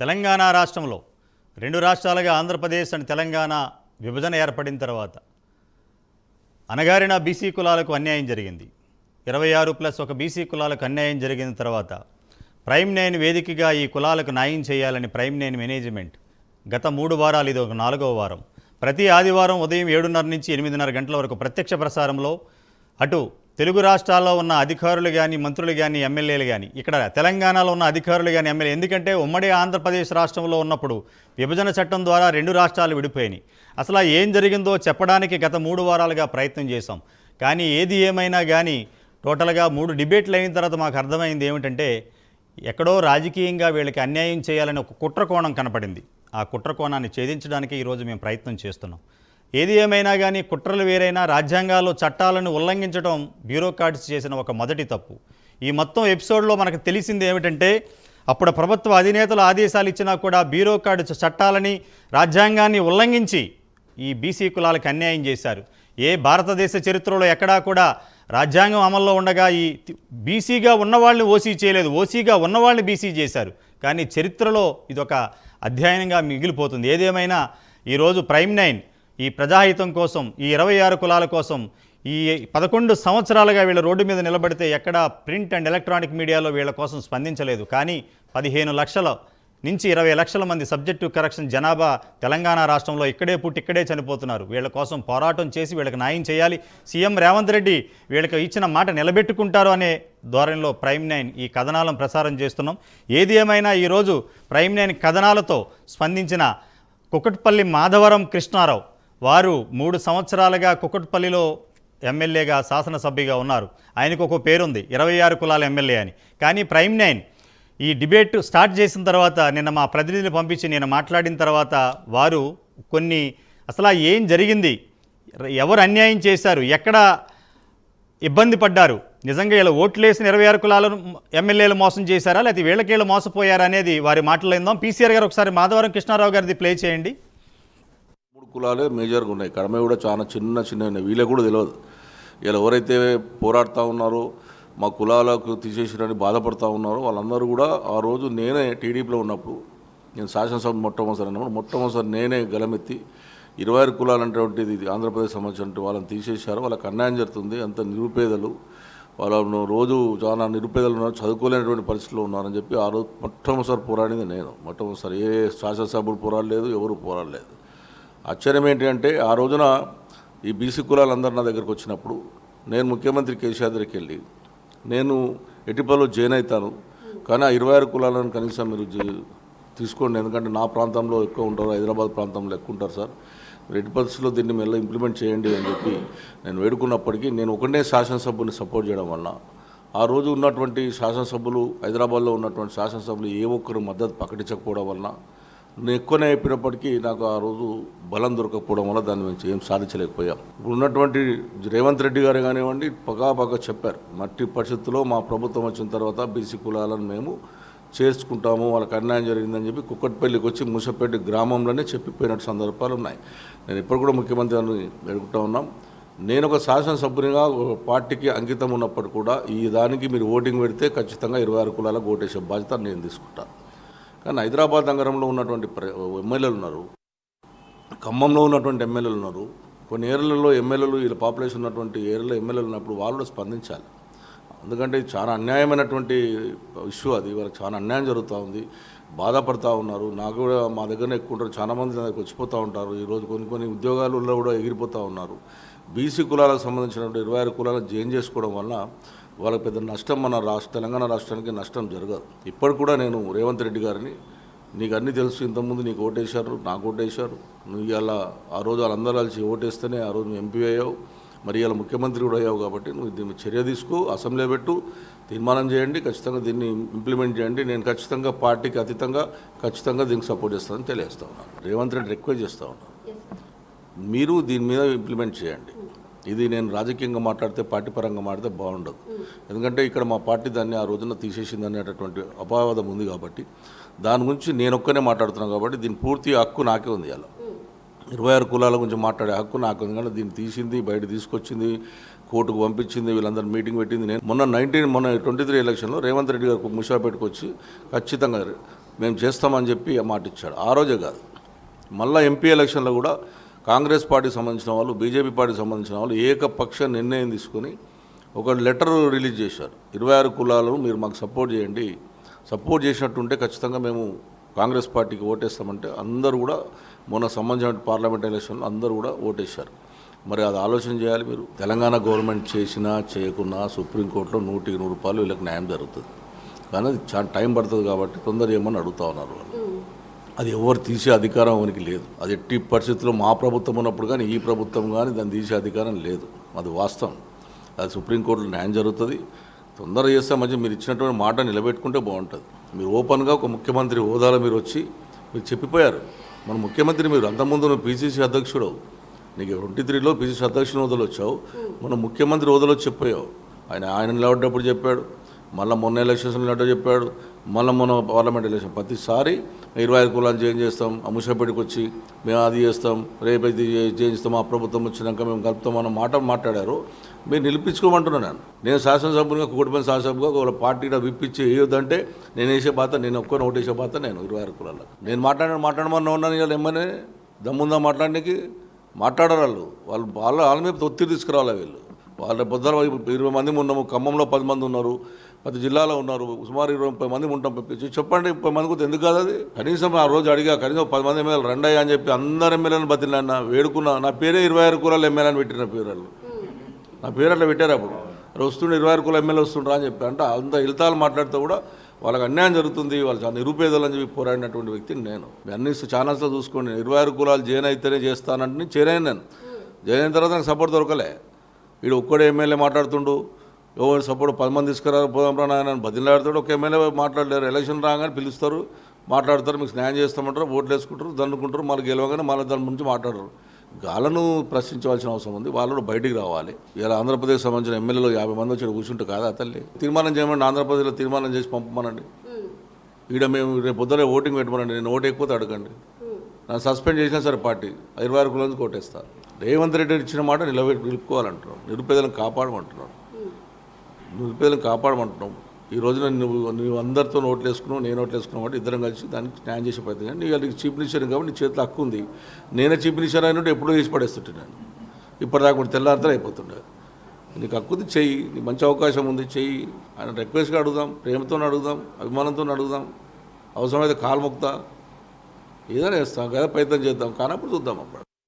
తెలంగాణ రాష్ట్రంలో రెండు రాష్ట్రాలుగా ఆంధ్రప్రదేశ్ అండ్ తెలంగాణ విభజన ఏర్పడిన తర్వాత అనగారిన బీసీ కులాలకు అన్యాయం జరిగింది. ఇరవై ఆరు ప్లస్ ఒక బీసీ కులాలకు అన్యాయం జరిగిన తర్వాత ప్రైమ్ నైన్ వేదికగా ఈ కులాలకు న్యాయం చేయాలని ప్రైమ్ నైన్ మేనేజ్మెంట్ గత మూడు వారాలు ఇది ఒక నాలుగవ వారం. ప్రతి ఆదివారం ఉదయం ఏడున్నర నుంచి ఎనిమిదిన్నర గంటల వరకు ప్రత్యక్ష ప్రసారంలో అటు తెలుగు రాష్ట్రాల్లో ఉన్న అధికారులు కానీ మంత్రులు కానీ ఎమ్మెల్యేలు కానీ ఇక్కడ తెలంగాణలో ఉన్న అధికారులు కానీ ఎమ్మెల్యే ఎందుకంటే ఉమ్మడి ఆంధ్రప్రదేశ్ రాష్ట్రంలో ఉన్నప్పుడు విభజన చట్టం ద్వారా రెండు రాష్ట్రాలు విడిపోయినాయి. అసలు ఏం జరిగిందో చెప్పడానికి గత మూడు వారాలుగా ప్రయత్నం చేశాం. కానీ ఏది ఏమైనా కానీ టోటల్గా మూడు డిబేట్లు అయిన తర్వాత మాకు అర్థమైంది ఏమిటంటే ఎక్కడో రాజకీయంగా వీళ్ళకి అన్యాయం చేయాలని ఒక కుట్ర కోణం కనపడింది. ఆ కుట్ర కోణాన్ని ఛేదించడానికి ఈరోజు మేము ప్రయత్నం చేస్తున్నాం. ఏది ఏమైనా కానీ కుట్రలు వేరైనా రాజ్యాంగాల్లో చట్టాలను ఉల్లంఘించడం బ్యూరోక్రాట్స్ చేసిన ఒక మొదటి తప్పు. ఈ మొత్తం ఎపిసోడ్లో మనకు తెలిసింది ఏమిటంటే అప్పుడు ప్రభుత్వ అధినేతలు ఆదేశాలు ఇచ్చినా కూడా బ్యూరోక్రాట్స్ చట్టాలని రాజ్యాంగాన్ని ఉల్లంఘించి ఈ బీసీ కులాలకు అన్యాయం చేశారు. ఏ భారతదేశ చరిత్రలో ఎక్కడా కూడా రాజ్యాంగం అమల్లో ఉండగా ఈ బీసీగా ఉన్నవాళ్ళని ఓసీ చేయలేదు. ఓసీగా ఉన్నవాళ్ళని బీసీ చేశారు. కానీ చరిత్రలో ఇదొక అధ్యయనంగా మిగిలిపోతుంది. ఏదేమైనా ఈరోజు ప్రైమ్ నైన్ ఈ ప్రజాహితం కోసం ఈ ఇరవై ఆరు కులాల కోసం ఈ పదకొండు సంవత్సరాలుగా వీళ్ళ రోడ్డు మీద నిలబడితే ఎక్కడా ప్రింట్ అండ్ ఎలక్ట్రానిక్ మీడియాలో వీళ్ళ కోసం స్పందించలేదు. కానీ పదిహేను లక్షల నుంచి ఇరవై లక్షల మంది సబ్జెక్టు కరెక్షన్ జనాభా తెలంగాణ రాష్ట్రంలో ఇక్కడే పుట్టి ఇక్కడే చనిపోతున్నారు. వీళ్ళ కోసం పోరాటం చేసి వీళ్ళకి న్యాయం చేయాలి. సీఎం రేవంత్ రెడ్డి వీళ్ళకి ఇచ్చిన మాట నిలబెట్టుకుంటారు అనే ధోరణిలో ప్రైమ్ నైన్ ఈ కథనాలను ప్రసారం చేస్తున్నాం. ఏది ఏమైనా ఈరోజు ప్రైమ్ నైన్ కథనాలతో స్పందించిన కుకట్పల్లి మాధవరం కృష్ణారావు వారు మూడు సంవత్సరాలుగా కుకట్పల్లిలో ఎమ్మెల్యేగా శాసనసభ్యుగా ఉన్నారు. ఆయనకు ఒక పేరుంది. ఇరవై ఆరు కులాల ఎమ్మెల్యే అని. కానీ ప్రైమ్ నైన్ ఈ డిబేట్ స్టార్ట్ చేసిన తర్వాత నిన్న మా ప్రతినిధిని పంపించి నేను మాట్లాడిన తర్వాత వారు కొన్ని అసలు ఏం జరిగింది? ఎవరు అన్యాయం చేశారు? ఎక్కడ ఇబ్బంది పడ్డారు? నిజంగా ఇలా ఓట్లేసిన ఇరవై ఆరు కులాలను ఎమ్మెల్యేలు మోసం చేశారా? లేకపోతే వీళ్ళకేళ్ళు మోసపోయారా అనేది వారి మాటలు ఇందాం పీసీఆర్ గారు ఒకసారి మాధవరం కృష్ణారావు గారిది ప్లే చేయండి. కులాలే మేజర్గా ఉన్నాయి. కడమే కూడా చాలా చిన్న చిన్న ఉన్నాయి. వీళ్ళకి కూడా తెలియదు. ఇలా ఎవరైతే పోరాడుతూ ఉన్నారో మా కులాలకు తీసేసిరని బాధపడుతూ ఉన్నారో వాళ్ళందరూ కూడా ఆ రోజు నేనే టీడీపీలో ఉన్నప్పుడు నేను శాసనసభ మొట్టమొదటిసారి అన్నప్పుడు మొట్టమొదటిసారి నేనే గలమెత్తి ఇరవై ఆరు కులాలు అనేటువంటిది ఇది ఆంధ్రప్రదేశ్ సంబంధించిన వాళ్ళని తీసేశారు. వాళ్ళకి అన్యాయం జరుగుతుంది. అంత నిరుపేదలు వాళ్ళు రోజు చాలా నిరుపేదలు ఉన్నారు. చదువుకోలేనటువంటి పరిస్థితిలో ఉన్నారని చెప్పి ఆ రోజు మొట్టమొదటిసారి పోరాడింది నేను. మొట్టమొదటిసారి ఏ శాసనసభ్యులు పోరాడలేదు ఎవరు పోరాడలేదు. ఆశ్చర్యం ఏంటి అంటే ఆ రోజున ఈ బీసీ కులాలందరూ నా దగ్గరకు వచ్చినప్పుడు నేను ముఖ్యమంత్రి కేసీఆర్ దగ్గరికి వెళ్ళి నేను ఎటిపల్లో జైన్ అవుతాను. కానీ ఆ ఇరవై ఆరు కులాలను కనీసం మీరు తీసుకోండి. ఎందుకంటే నా ప్రాంతంలో ఎక్కువ ఉంటారు హైదరాబాద్ ప్రాంతంలో ఎక్కువ ఉంటారు సార్. మీరు ఎట్టి దీన్ని మెల్ల ఇంప్లిమెంట్ చేయండి అని చెప్పి నేను వేడుకున్నప్పటికీ నేను ఒకటే శాసనసభ్యుని సపోర్ట్ చేయడం వల్ల ఆ రోజు ఉన్నటువంటి శాసనసభ్యులు హైదరాబాద్లో ఉన్నటువంటి శాసనసభ్యులు ఏ ఒక్కరు మద్దతు ప్రకటించకపోవడం వలన నేను ఎక్కువనే అయిపోయినప్పటికీ నాకు ఆ రోజు బలం దొరకకపోవడం వల్ల దాన్ని మేము ఏం సాధించలేకపోయాం. ఇప్పుడు ఉన్నటువంటి రేవంత్ రెడ్డి గారు కానివ్వండి పగా పగా చెప్పారు. మట్టి పరిస్థితుల్లో మా ప్రభుత్వం వచ్చిన తర్వాత బీసీ కులాలను మేము చేర్చుకుంటాము వాళ్ళకి అన్యాయం జరిగిందని చెప్పి కుక్కట్పల్లికి వచ్చి ముసపేట గ్రామంలోనే చెప్పిపోయినట్టు సందర్భాలు ఉన్నాయి. నేను ఇప్పుడు కూడా ముఖ్యమంత్రి గారిని వేడుకుంటా ఉన్నాం. నేను ఒక శాసనసభ్యునిగా పార్టీకి అంకితం ఉన్నప్పుడు కూడా ఈ దానికి మీరు ఓటింగ్ పెడితే ఖచ్చితంగా ఇరవై ఆరు కులాలకు ఓటేసే బాధ్యత నేను తీసుకుంటాను. కానీ హైదరాబాద్ నగరంలో ఉన్నటువంటి ఎమ్మెల్యేలు ఉన్నారు. ఖమ్మంలో ఉన్నటువంటి ఎమ్మెల్యేలు ఉన్నారు. కొన్ని ఏరియాలలో ఎమ్మెల్యేలు వీళ్ళ పాపులేషన్ ఉన్నటువంటి ఏరియాలో ఎమ్మెల్యేలు ఉన్నప్పుడు వాళ్ళు కూడా స్పందించాలి. ఎందుకంటే చాలా అన్యాయమైనటువంటి ఇష్యూ అది. వాళ్ళకి చాలా అన్యాయం జరుగుతూ ఉంది. బాధపడుతూ ఉన్నారు. నాకు కూడా మా దగ్గరనే ఎక్కువ ఉంటారు. చాలామంది వచ్చిపోతూ ఉంటారు. ఈరోజు కొన్ని కొన్ని ఉద్యోగాలలో కూడా ఎగిరిపోతూ ఉన్నారు. బీసీ కులాలకు సంబంధించినటువంటి ఇరవై ఆరు కులాలను జైన్ చేసుకోవడం వల్ల వాళ్ళకి పెద్ద నష్టం మన రాష్ట్ర తెలంగాణ రాష్ట్రానికి నష్టం జరగదు. ఇప్పటికి కూడా నేను రేవంత్ రెడ్డి గారిని నీకు అన్నీ తెలుసు ఇంతకుముందు నీకు ఓటేశారు నాకు ఓటేశారు. నువ్వు ఇవాళ ఆ రోజు వాళ్ళందరూ కలిసి ఓటేస్తేనే ఆ రోజు ఎంపీ అయ్యావు. మరి ఇవాళ ముఖ్యమంత్రి కూడా అయ్యావు కాబట్టి నువ్వు దీన్ని చర్య తీసుకో అసెంబ్లీ పెట్టు తీర్మానం చేయండి ఖచ్చితంగా దీన్ని ఇంప్లిమెంట్ చేయండి. నేను ఖచ్చితంగా పార్టీకి అతీతంగా ఖచ్చితంగా దీనికి సపోర్ట్ చేస్తానని తెలియజేస్తా ఉన్నాను. రేవంత్ రెడ్డి రిక్వెస్ట్ చేస్తా ఉన్నాను. మీరు దీని మీద ఇంప్లిమెంట్ చేయండి. ఇది నేను రాజకీయంగా మాట్లాడితే పార్టీ పరంగా మాట్లాడితే బాగుండదు. ఎందుకంటే ఇక్కడ మా పార్టీ దాన్ని ఆ రోజున తీసేసింది అనేటటువంటి అపవాదం ఉంది కాబట్టి దాని గురించి నేను ఒక్కనే మాట్లాడుతున్నాను కాబట్టి దీని పూర్తి హక్కు నాకే ఉంది అలా ఇరవై ఆరు కులాల గురించి మాట్లాడే హక్కు నాకు ఉంది. కానీ దీన్ని తీసింది బయట తీసుకొచ్చింది కోర్టుకు పంపించింది వీళ్ళందరూ మీటింగ్ పెట్టింది. నేను మొన్న నైన్టీన్ మొన్న ట్వంటీ త్రీ ఎలక్షన్లో రేవంత్ రెడ్డి గారు ముషాపేటకు వచ్చి ఖచ్చితంగా మేము చేస్తామని చెప్పి మాట ఇచ్చాడు. ఆ రోజే కాదు. మళ్ళీ ఎంపీ ఎలక్షన్లో కూడా కాంగ్రెస్ పార్టీకి సంబంధించిన వాళ్ళు బీజేపీ పార్టీకి సంబంధించిన వాళ్ళు ఏకపక్ష నిర్ణయం తీసుకొని ఒక లెటర్ రిలీజ్ చేశారు. ఇరవై ఆరు కులాలు మీరు మాకు సపోర్ట్ చేయండి. సపోర్ట్ చేసినట్టుంటే ఖచ్చితంగా మేము కాంగ్రెస్ పార్టీకి ఓటేస్తామంటే అందరూ కూడా మొన్న సంబంధించిన పార్లమెంట్ ఎలక్షన్లో అందరూ కూడా ఓటేశారు. మరి అది ఆలోచన చేయాలి మీరు. తెలంగాణ గవర్నమెంట్ చేసినా చేయకున్నా సుప్రీంకోర్టులో నూటికి నూరు రూపాయలు వీళ్ళకి న్యాయం జరుగుతుంది. కానీ అది చాలా టైం పడుతుంది కాబట్టి తొందర ఏమని అడుగుతా ఉన్నారు వాళ్ళు. అది ఎవరు తీసే అధికారం అవనికి లేదు. అది ఎట్టి పరిస్థితుల్లో మా ప్రభుత్వం ఉన్నప్పుడు కానీ ఈ ప్రభుత్వం కానీ దాన్ని తీసే అధికారం లేదు. అది వాస్తవం. అది సుప్రీంకోర్టులో న్యాయం జరుగుతుంది. తొందర చేస్తే మంచి మీరు ఇచ్చినటువంటి మాట నిలబెట్టుకుంటే బాగుంటుంది. మీరు ఓపెన్గా ఒక ముఖ్యమంత్రి హోదాలో మీరు వచ్చి మీరు చెప్పిపోయారు. మన ముఖ్యమంత్రి మీరు అంతకుముందు నువ్వు పీసీసీ అధ్యక్షుడు నీకు ట్వంటీ త్రీలో పీసీసీ అధ్యక్షుని హోదాలో వచ్చావు. మన ముఖ్యమంత్రి హోదాలో చెప్పావు. ఆయన ఆయన నిలబడ్డప్పుడు చెప్పాడు. మళ్ళీ మొన్న ఎలక్షన్స్ నిలబడ్డ చెప్పాడు. మళ్ళీ మొన్న పార్లమెంట్ ఎలక్షన్. ప్రతిసారి ఇరవై ఐదు కులాలు చేంజ్ చేస్తాం అముషపేటకి వచ్చి మేము అది చేస్తాం రేపు ఇది చేయిస్తాం ఆ ప్రభుత్వం వచ్చినాక మేము కలుపుతాం అన్న మాట మాట్లాడారు. మీరు నిలిపించుకోమంటున్నాను నేను. నేను శాసనసభ్యునిగా కూడిపోయిన శాసనసభ్యుగా ఒక పార్టీ విప్పించి వేయొద్దంటే నేను వేసే బాత నేను ఒక్క ఒకటి వేసే బాత నేను ఇరవై ఆరు కులాలకు. నేను మాట్లాడిన మాట్లాడమని ఉన్నాను ఇవాళ ఏమని? దమ్ముందా మాట్లాడడానికి? మాట్లాడరు వాళ్ళు. వాళ్ళు వాళ్ళ వాళ్ళ మీద ఒత్తిడి తీసుకురావాలి వీళ్ళు. వాళ్ళ పొద్దున ఇరవై మంది ఉన్నాము ఖమ్మంలో పది మంది ఉన్నారు. ప్రతి జిల్లాలో ఉన్నారు. సుమారు ఇరవై ముప్పై మంది ఉంటాం. చెప్పండి ముప్పై మంది కూడా ఎందుకు కాదు అది? కనీసం ఆ రోజు అడిగా కనీసం పది మంది ఎమ్మెల్యేలు రెండయ్యా అని చెప్పి అందరు ఎమ్మెల్యేలను బతిలాడినా వేడుకున్నా నా పేరే ఇరవై ఆరు కులాలు ఎమ్మెల్యే అని పెట్టిన పేరు వాళ్ళు నా పేరు అట్లా పెట్టారు అప్పుడు. అరే వస్తుండే ఇరవై ఆరు కూల ఎమ్మెల్యే వస్తుండ్రా అని చెప్పి. అంటే అంత ఇలతాలు మాట్లాడితే కూడా వాళ్ళకి అన్యాయం జరుగుతుంది వాళ్ళు చాలా నిరుపేదలు అని చెప్పి పోరాడినటువంటి వ్యక్తిని నేను. అన్ని ఛానల్స్లో చూసుకోండి. నేను ఇరవై ఆరు కులాలు జైన్ అయితేనే చేస్తానంటే నేను చేరాను నేను. జైన్ అయిన తర్వాత నాకు సపోర్ట్ దొరకలే. వీడు ఒక్కడే ఎమ్మెల్యే మాట్లాడుతుండు. ఎవరు సపోర్ట్ పది మంది తీసుకురారు పోదాం రా నాయన బదిలాడుతాడు ఒక ఎమ్మెల్యే మాట్లాడలేరు. ఎలక్షన్ రాగానే పిలుస్తారు. మాట్లాడతారు మీకు న్యాయం చేస్తామంటారు ఓట్లు వేసుకుంటారు దండుకుంటారు మళ్ళీ గెలవగానే మళ్ళీ దాని గురించి మాట్లాడరు. వాళ్ళను ప్రశ్నించవలసిన అవసరం ఉంది. వాళ్ళు కూడా బయటికి రావాలి. ఇలా ఆంధ్రప్రదేశ్ సంబంధించిన ఎమ్మెల్యేలు యాభై మంది వచ్చి కూర్చుంటే కాదా తల్లి? తీర్మానం చేయమండి ఆంధ్రప్రదేశ్లో తీర్మానం చేసి పంపమనండి. ఈడ మేము రేపు పొద్దునే ఓటింగ్ పెట్టమనండి. నేను ఓటు ఎక్కిపోతే అడగండి నన్ను సస్పెండ్ చేసినా సరే పార్టీ. ఐదు ఆరు కులానికి ఓటేస్తా. రేవంత్ రెడ్డి ఇచ్చిన మాట నిలబెట్టి నిలుపుకోవాలంటున్నాం నిరుపేదలను కాపాడమంటున్నాం నిరుపేదలను కాపాడమంటున్నాం. ఈ రోజున నువ్వు నువ్వు అందరితో నోట్లు వేసుకున్నావు నేను నోట్లు వేసుకున్నావు కాబట్టి ఇద్దరం కలిసి దానికి న్యాయం చేసే ప్రయత్నం కానీ నీకు చీఫ్ మినిస్టర్ కాబట్టి నీ చేతిలో హక్కు ఉంది. నేనే చీఫ్ మినిస్టర్ అయినట్టు ఎప్పుడూ తీసి పడేస్తుంటున్నాను. ఇప్పటిదాకా కూడా తెల్లారితే అయిపోతుండే నీకు హక్కు ఉంది చెయ్యి. నీకు మంచి అవకాశం ఉంది చెయ్యి. ఆయన రిక్వెస్ట్గా అడుగుదాం ప్రేమతో అడుగుదాం అభిమానంతో అడుగుదాం. అవసరమైతే కాలు మొక్తా ఏదైనా వేస్తాం కదా ప్రయత్నం చేద్దాం. కానప్పుడు చూద్దాం అప్పుడు.